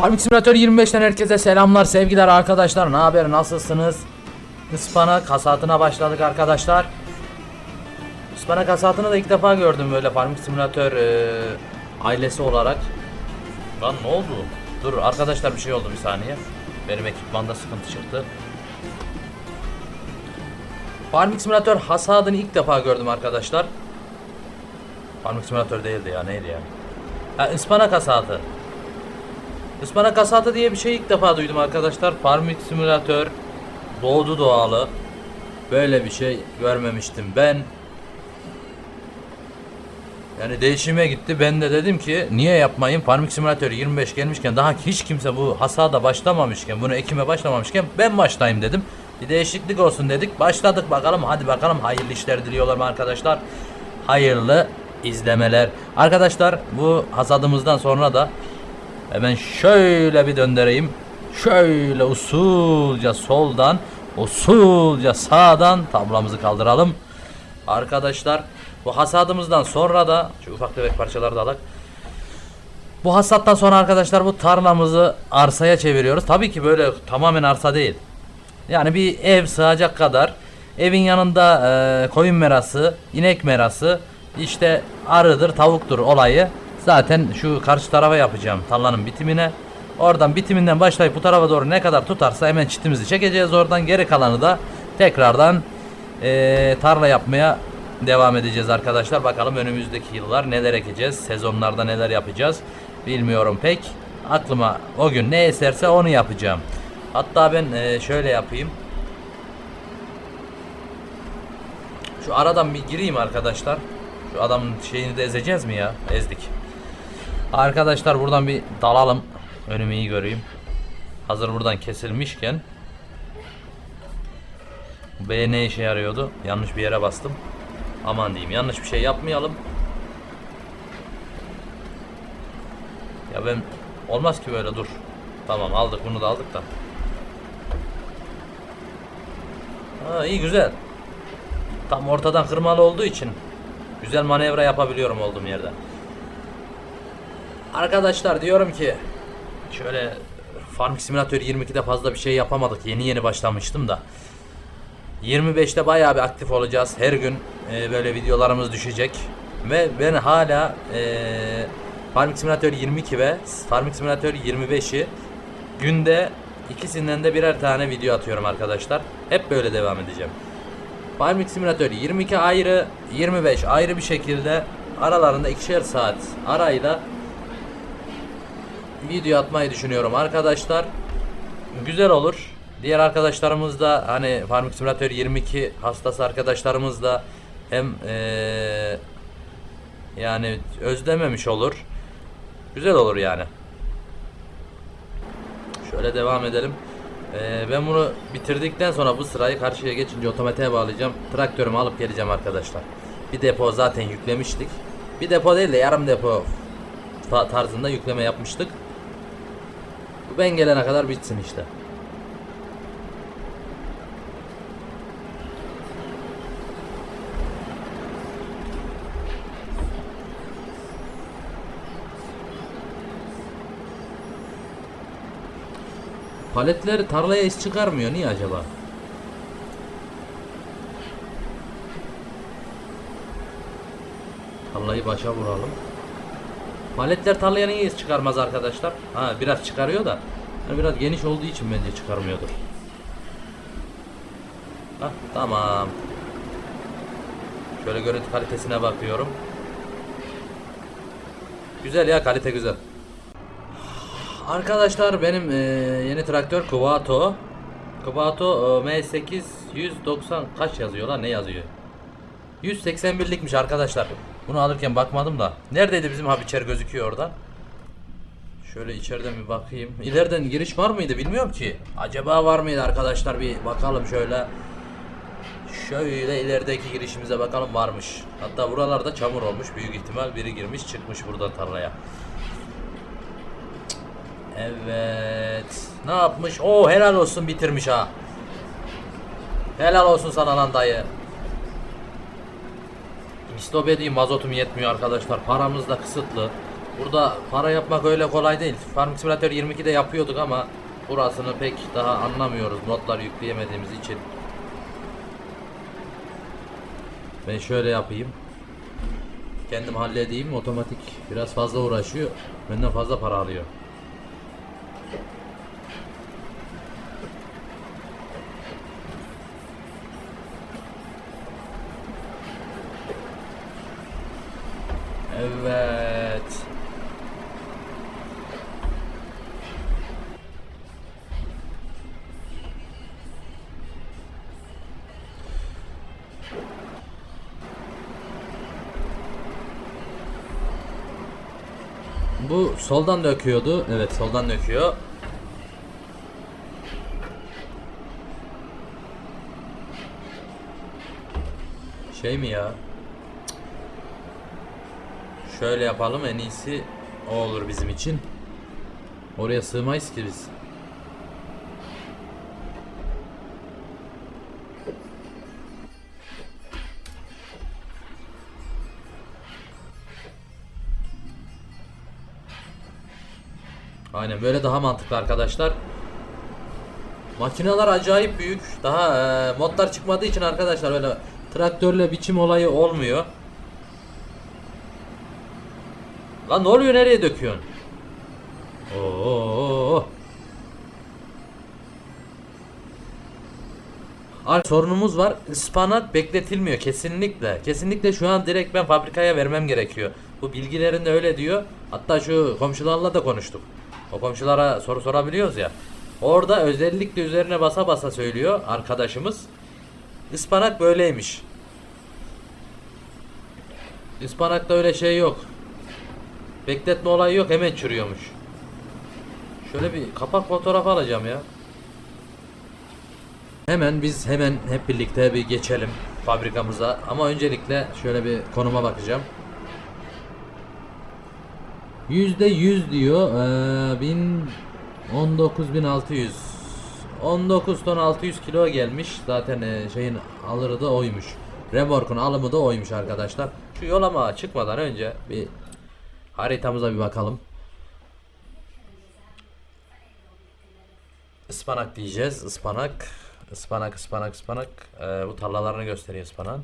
Farming Simulator 25'ten herkese selamlar sevgiler arkadaşlar. Ne haber nasılsınız? Ispanak hasatına başladık arkadaşlar. Ispanak hasatını da ilk defa gördüm böyle Farming Simulator e, ailesi olarak. Lan ne oldu? Dur arkadaşlar bir şey oldu bir saniye. Benim ekipmanda sıkıntı çıktı. Farming Simulator hasadını ilk defa gördüm arkadaşlar. Farming Simulator değildi ya neydi ya? Ha ıspanak hasadı. Ispanak hasatı diye bir şey ilk defa duydum arkadaşlar. Farming Simulator doğdu doğalı. Böyle bir şey görmemiştim ben. Yani değişime gitti. Ben de dedim ki niye yapmayayım? Farming Simulator 25 gelmişken daha hiç kimse bu hasada başlamamışken, bunu ekime başlamamışken ben başlayayım dedim. Bir değişiklik olsun dedik. Başladık bakalım. Hadi bakalım hayırlı işler diliyorum arkadaşlar. Hayırlı izlemeler. Arkadaşlar bu hasadımızdan sonra da Hemen şöyle bir döndüreyim. Şöyle usulca soldan, usulca sağdan tablamızı kaldıralım. Arkadaşlar bu hasadımızdan sonra da şu ufak tefek parçaları da alak. Bu hasattan sonra arkadaşlar bu tarlamızı arsaya çeviriyoruz. Tabii ki böyle tamamen arsa değil. Yani bir ev sığacak kadar evin yanında e, koyun merası, inek merası, işte arıdır, tavuktur olayı. Zaten şu karşı tarafa yapacağım tarlanın bitimine. Oradan bitiminden başlayıp bu tarafa doğru ne kadar tutarsa hemen çitimizi çekeceğiz. Oradan geri kalanı da tekrardan e, tarla yapmaya devam edeceğiz arkadaşlar. Bakalım önümüzdeki yıllar neler ekeceğiz, sezonlarda neler yapacağız bilmiyorum pek. Aklıma o gün ne eserse onu yapacağım. Hatta ben e, şöyle yapayım. Şu aradan bir gireyim arkadaşlar. Şu adamın şeyini de ezeceğiz mi ya? Ezdik. Arkadaşlar buradan bir dalalım. Önümü iyi göreyim. Hazır buradan kesilmişken. B ne işe yarıyordu? Yanlış bir yere bastım. Aman diyeyim yanlış bir şey yapmayalım. Ya ben olmaz ki böyle dur. Tamam aldık bunu da aldık da. Ha, iyi güzel. Tam ortadan kırmalı olduğu için güzel manevra yapabiliyorum olduğum yerde. Arkadaşlar diyorum ki şöyle Farming Simulator 22'de fazla bir şey yapamadık. Yeni yeni başlamıştım da. 25'te bayağı bir aktif olacağız. Her gün e, böyle videolarımız düşecek. Ve ben hala e, Farming Simulator 22 ve Farming Simulator 25'i günde ikisinden de birer tane video atıyorum arkadaşlar. Hep böyle devam edeceğim. Farming Simulator 22 ayrı, 25 ayrı bir şekilde aralarında ikişer saat arayla video atmayı düşünüyorum arkadaşlar. Güzel olur. Diğer arkadaşlarımız da hani Farming Simulator 22 hastası arkadaşlarımız da hem eee, yani özlememiş olur. Güzel olur yani. Şöyle devam edelim. Eee, ben bunu bitirdikten sonra bu sırayı karşıya geçince otomatiğe bağlayacağım. Traktörümü alıp geleceğim arkadaşlar. Bir depo zaten yüklemiştik. Bir depo değil de yarım depo ta- tarzında yükleme yapmıştık. Ben gelene kadar bitsin işte. Paletler tarlaya iz çıkarmıyor. Niye acaba? Tarlayı başa vuralım. Paletler tarlaya niye iz çıkarmaz arkadaşlar? Ha biraz çıkarıyor da. Yani biraz geniş olduğu için bence çıkarmıyordur. Hah tamam. Şöyle görüntü kalitesine bakıyorum. Güzel ya kalite güzel. Arkadaşlar benim e, yeni traktör Kuvato. Kuvato e, M8 190 kaç yazıyor lan ne yazıyor? 181'likmiş arkadaşlar. Bunu alırken bakmadım da. Neredeydi bizim habiçer gözüküyor orada. Şöyle içeriden bir bakayım. İleriden giriş var mıydı bilmiyorum ki. Acaba var mıydı arkadaşlar bir bakalım şöyle. Şöyle ilerideki girişimize bakalım varmış. Hatta buralarda çamur olmuş büyük ihtimal biri girmiş çıkmış buradan tarlaya. Evet. Ne yapmış? Oo helal olsun bitirmiş ha. Helal olsun sana lan dayı. İstop edeyim mazotum yetmiyor arkadaşlar. Paramız da kısıtlı. Burada para yapmak öyle kolay değil. Farming Simulator 22'de yapıyorduk ama burasını pek daha anlamıyoruz modlar yükleyemediğimiz için. Ben şöyle yapayım. Kendim halledeyim. Otomatik biraz fazla uğraşıyor. Benden fazla para alıyor. Evet. Bu soldan döküyordu. Evet soldan döküyor. Şey mi ya? Şöyle yapalım en iyisi o olur bizim için. Oraya sığmayız ki biz. Aynen böyle daha mantıklı arkadaşlar. Makineler acayip büyük. Daha e, modlar çıkmadığı için arkadaşlar öyle traktörle biçim olayı olmuyor. Lan ne oluyor nereye döküyorsun? Oo. Ar sorunumuz var. Ispanak bekletilmiyor kesinlikle. Kesinlikle şu an direkt ben fabrikaya vermem gerekiyor. Bu bilgilerinde öyle diyor. Hatta şu komşularla da konuştuk. O komşulara soru sorabiliyoruz ya. Orada özellikle üzerine basa basa söylüyor arkadaşımız. Ispanak böyleymiş. Ispanakta öyle şey yok. Bekletme olayı yok hemen çürüyormuş. Şöyle bir kapak fotoğrafı alacağım ya. Hemen biz hemen hep birlikte bir geçelim fabrikamıza. Ama öncelikle şöyle bir konuma bakacağım. Yüzde yüz diyor. Ee, bin 19.600 19 ton 600 kilo gelmiş. Zaten e, şeyin alırı da oymuş. Remorkun alımı da oymuş arkadaşlar. Şu yolama çıkmadan önce bir haritamıza bir bakalım. Ispanak diyeceğiz. Ispanak. Ispanak, ıspanak, ıspanak. Ee, bu tarlalarını gösteriyor ıspanak.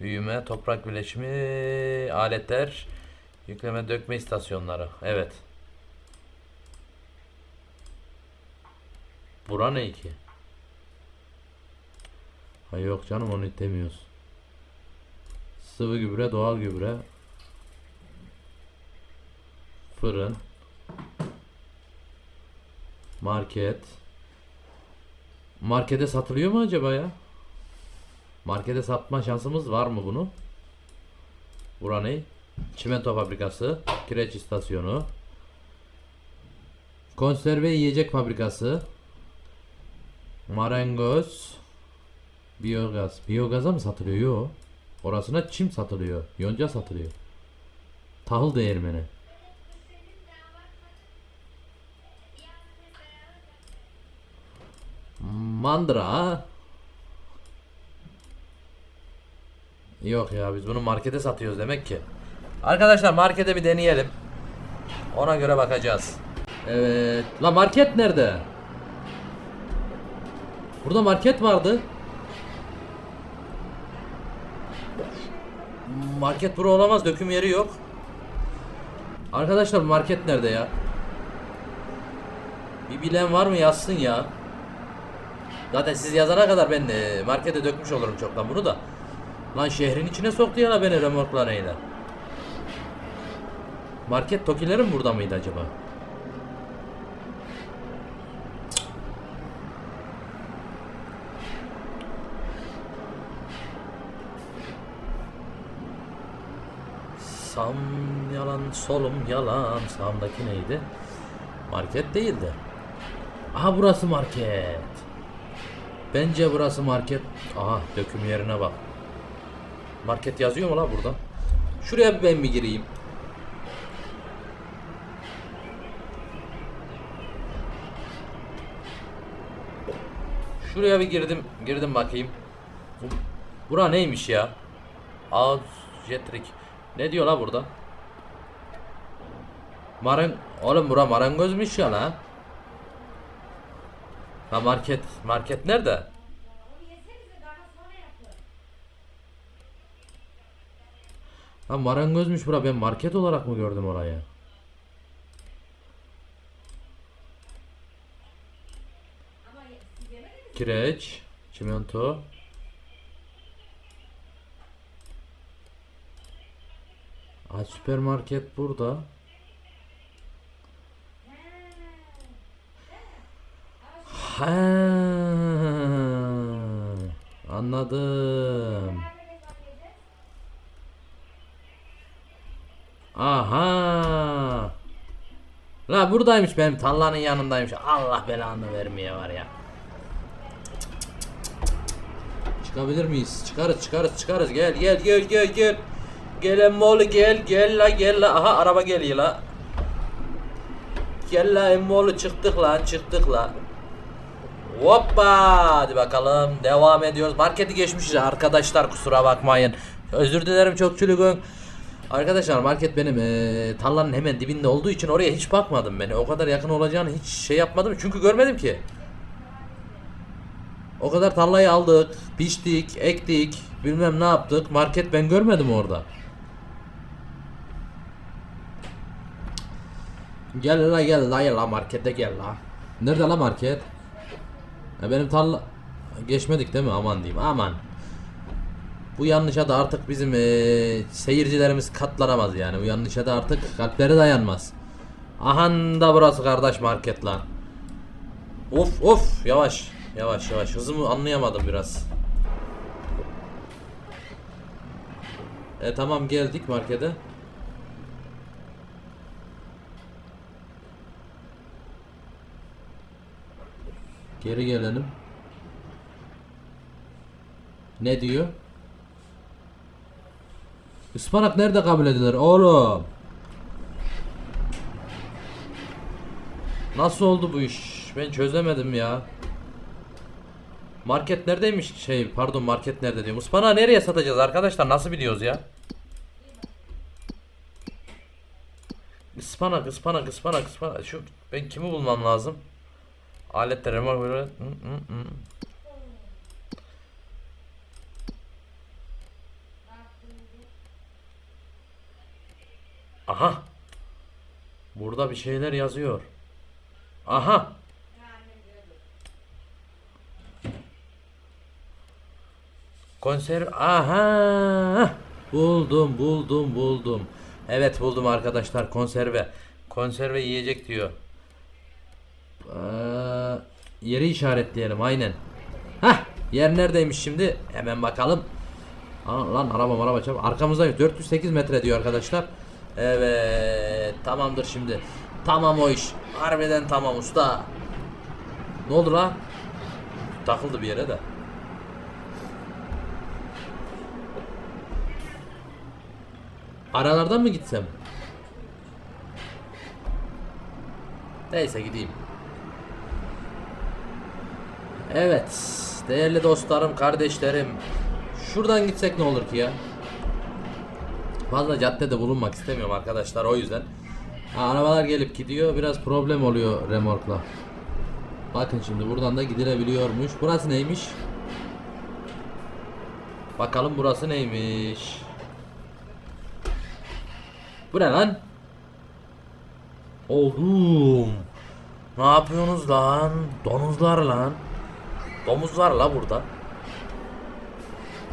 Büyüme, toprak birleşimi, aletler, yükleme, dökme istasyonları. Evet. Bura ne ki? Ha yok canım onu demiyoruz. Sıvı gübre, doğal gübre. Fırın. Market. Markete satılıyor mu acaba ya? Markete satma şansımız var mı bunu? Bura ne? Çimento fabrikası, kireç istasyonu, konserve yiyecek fabrikası, marangoz, biyogaz. Biyogaza mı satılıyor? Yok. Orasına çim satılıyor. Yonca satılıyor. Tahıl değirmeni. Mandıra. Yok ya biz bunu markete satıyoruz demek ki. Arkadaşlar markete bir deneyelim. Ona göre bakacağız. Evet. La market nerede? Burada market vardı. Market bura olamaz. Döküm yeri yok. Arkadaşlar market nerede ya? Bir bilen var mı yazsın ya. Zaten siz yazana kadar ben e, markete dökmüş olurum çoktan bunu da. Lan şehrin içine soktu ya beni remorklarıyla. Market Tokileri mi burada mıydı acaba? Sam yalan solum yalan sağımdaki neydi? Market değildi. Aha burası market. Bence burası market. Aha döküm yerine bak. Market yazıyor mu la burada? Şuraya ben bir gireyim. Şuraya bir girdim. Girdim bakayım. Bu- Bura neymiş ya? Ağız jetrik. Ne diyor la burada? Marang oğlum bura marangozmuş ya lan. Ha market market nerede? Ha marangozmuş bura ben market olarak mı gördüm orayı? Kireç, çimento. Ha süpermarket burada. Ha, anladım. Aha. La buradaymış benim tallanın yanındaymış. Allah belanı vermeye var ya. Çıkabilir miyiz? Çıkarız çıkarız çıkarız. Gel gel gel gel gel. Gel emmoğlu gel gel la gel la. Aha araba geliyor la. Gel la emmoğlu çıktık lan çıktık la. Hoppa hadi bakalım devam ediyoruz. Marketi geçmişiz arkadaşlar kusura bakmayın. Özür dilerim çok çülgün. Arkadaşlar market benim eee tarlanın hemen dibinde olduğu için oraya hiç bakmadım ben. O kadar yakın olacağını hiç şey yapmadım çünkü görmedim ki. O kadar tarlayı aldık, biçtik, ektik, bilmem ne yaptık. Market ben görmedim orada. Gel la gel la gel la markete gel la. Nerede la market? Ya benim tarla geçmedik değil mi? Aman diyeyim aman. Bu yanlışa da artık bizim eee, seyircilerimiz katlanamaz yani. Bu yanlışa da artık kalpleri dayanmaz. Ahan da burası kardeş market lan. Of of yavaş yavaş yavaş hızımı anlayamadım biraz. E tamam geldik markete. Geri gelelim. Ne diyor? Ispanak nerede kabul edilir oğlum? Nasıl oldu bu iş? Ben çözemedim ya. Market neredeymiş? Şey pardon market nerede diyorum. Ispanağı nereye satacağız arkadaşlar? Nasıl biliyoruz ya? Ispanak, ıspanak, ıspanak, ıspanak. Şu ben kimi bulmam lazım? Alette remork böyle. Aha. Burada bir şeyler yazıyor. Aha. Konserv aha buldum buldum buldum. Evet buldum arkadaşlar konserve. Konserve yiyecek diyor. Ee, yeri işaretleyelim aynen. Hah yer neredeymiş şimdi? Hemen bakalım. Aa, lan araba araba çabuk. Arkamızda 408 metre diyor arkadaşlar. Evet tamamdır şimdi. Tamam o iş. Harbiden tamam usta. Ne oldu la? Takıldı bir yere de. Aralardan mı gitsem? Neyse gideyim. Evet. Değerli dostlarım, kardeşlerim. Şuradan gitsek ne olur ki ya? Fazla caddede bulunmak istemiyorum arkadaşlar o yüzden. Ha, arabalar gelip gidiyor. Biraz problem oluyor remorkla. Bakın şimdi buradan da gidilebiliyormuş. Burası neymiş? Bakalım burası neymiş? Bu ne lan? Oğlum. Ne yapıyorsunuz lan? Domuzlar lan. Domuzlar la burada.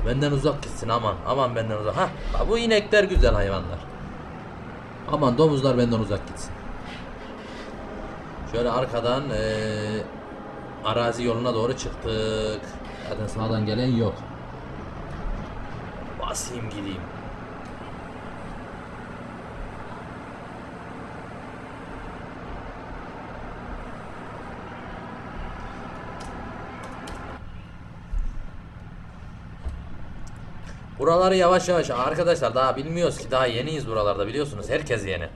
Benden uzak gitsin aman. Aman benden uzak. Ha, bu inekler güzel hayvanlar. Aman domuzlar benden uzak gitsin. Şöyle arkadan eee, arazi yoluna doğru çıktık. Zaten sağdan gelen yok. Basayım gideyim. Buraları yavaş yavaş arkadaşlar daha bilmiyoruz ki daha yeniyiz buralarda biliyorsunuz herkes yeni.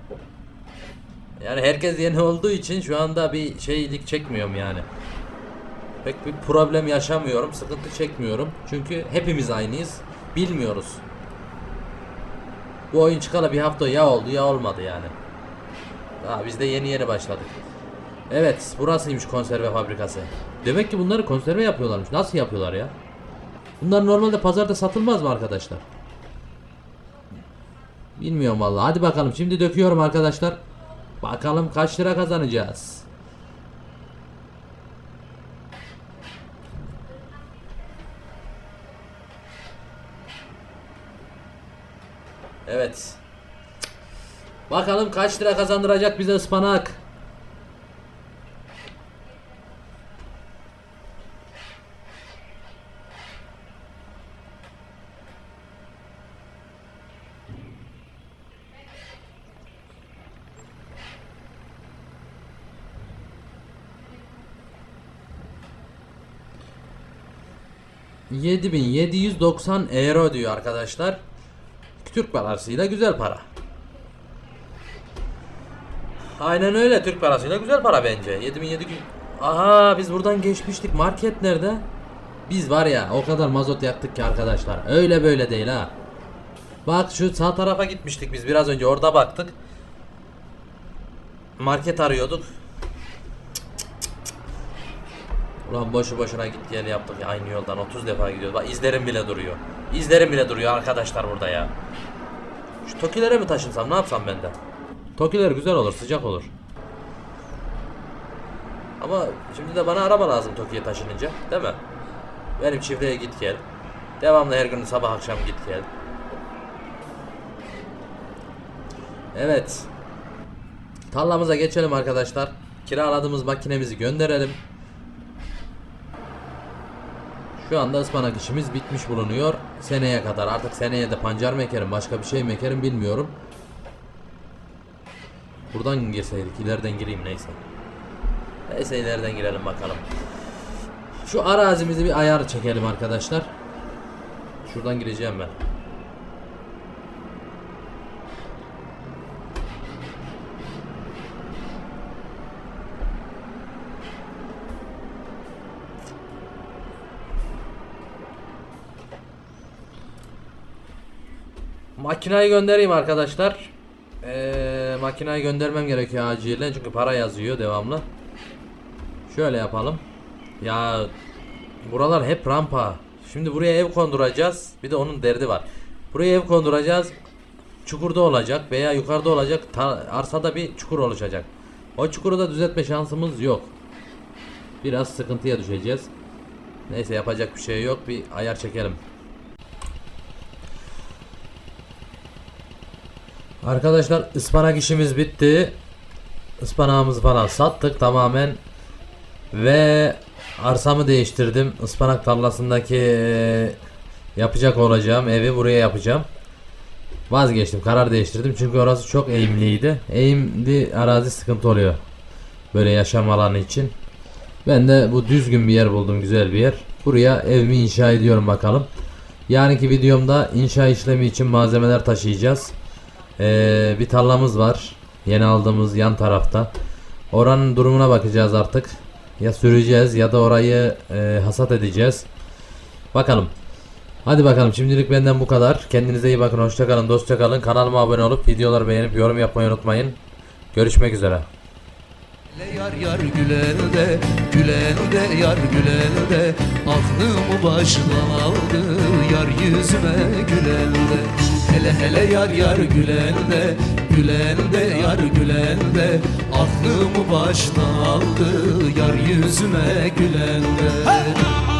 Yani herkes yeni olduğu için şu anda bir şeylik çekmiyorum yani. Pek bir problem yaşamıyorum, sıkıntı çekmiyorum. Çünkü hepimiz aynıyız. Bilmiyoruz. Bu oyun çıkalı bir hafta ya oldu ya olmadı yani. Ha, biz de yeni yeni başladık. Evet burasıymış konserve fabrikası. Demek ki bunları konserve yapıyorlarmış. Nasıl yapıyorlar ya? Bunlar normalde pazarda satılmaz mı arkadaşlar? Bilmiyorum vallahi. Hadi bakalım şimdi döküyorum arkadaşlar. Bakalım kaç lira kazanacağız. Evet. Bakalım kaç lira kazandıracak bize ıspanak. ...7790 euro diyor arkadaşlar. Türk parasıyla güzel para. Aynen öyle Türk parasıyla güzel para bence. 7700. Aha biz buradan geçmiştik. Market nerede? Biz var ya o kadar mazot yaktık ki arkadaşlar. Öyle böyle değil ha. Bak şu sağ tarafa gitmiştik biz biraz önce orada baktık. Market arıyorduk. Ulan boşu boşuna git gel yaptık ya aynı yoldan 30 defa gidiyoruz. Bak izlerim bile duruyor. İzlerim bile duruyor arkadaşlar burada ya. Şu Tokilere mi taşınsam ne yapsam ben de? Tokiler güzel olur sıcak olur. Ama şimdi de bana araba lazım Toki'ye taşınınca değil mi? Benim çiftliğe git gel. Devamlı her gün sabah akşam git gel. Evet. Tarlamıza geçelim arkadaşlar. Kiraladığımız makinemizi gönderelim. Şu anda ıspanak işimiz bitmiş bulunuyor. Seneye kadar artık seneye de pancar mı ekerim başka bir şey mi ekerim bilmiyorum. Buradan girseydik ileriden gireyim neyse. Neyse ileriden girelim bakalım. Şu arazimizi bir ayar çekelim arkadaşlar. Şuradan gireceğim ben. Makinayı göndereyim arkadaşlar. Ee, makinayı göndermem gerekiyor acilen çünkü para yazıyor devamlı. Şöyle yapalım. Ya buralar hep rampa. Şimdi buraya ev konduracağız. Bir de onun derdi var. Buraya ev konduracağız. Çukurda olacak veya yukarıda olacak. Arsada bir çukur oluşacak. O çukuru da düzeltme şansımız yok. Biraz sıkıntıya düşeceğiz. Neyse yapacak bir şey yok. Bir ayar çekelim. Arkadaşlar ıspanak işimiz bitti. Ispanağımızı falan sattık tamamen. Ve arsamı değiştirdim. Ispanak tarlasındaki yapacak olacağım evi buraya yapacağım. Vazgeçtim karar değiştirdim çünkü orası çok eğimliydi. Eğimli arazi sıkıntı oluyor. Böyle yaşam alanı için. Ben de bu düzgün bir yer buldum güzel bir yer. Buraya evimi inşa ediyorum bakalım. Yarınki videomda inşa işlemi için malzemeler taşıyacağız. Ee, bir tarlamız var. Yeni aldığımız yan tarafta. Oranın durumuna bakacağız artık. Ya süreceğiz ya da orayı e, hasat edeceğiz. Bakalım. Hadi bakalım şimdilik benden bu kadar. Kendinize iyi bakın. Hoşça kalın. Dostça kalın. Kanalıma abone olup videoları beğenip yorum yapmayı unutmayın. Görüşmek üzere. Yar yar güler de, güler de yar güler de Aklımı başından aldı yar yüzüme güler de Hele hele yar yar güler de, güler de yar güler de Aklımı baştan aldı yar yüzüme güler de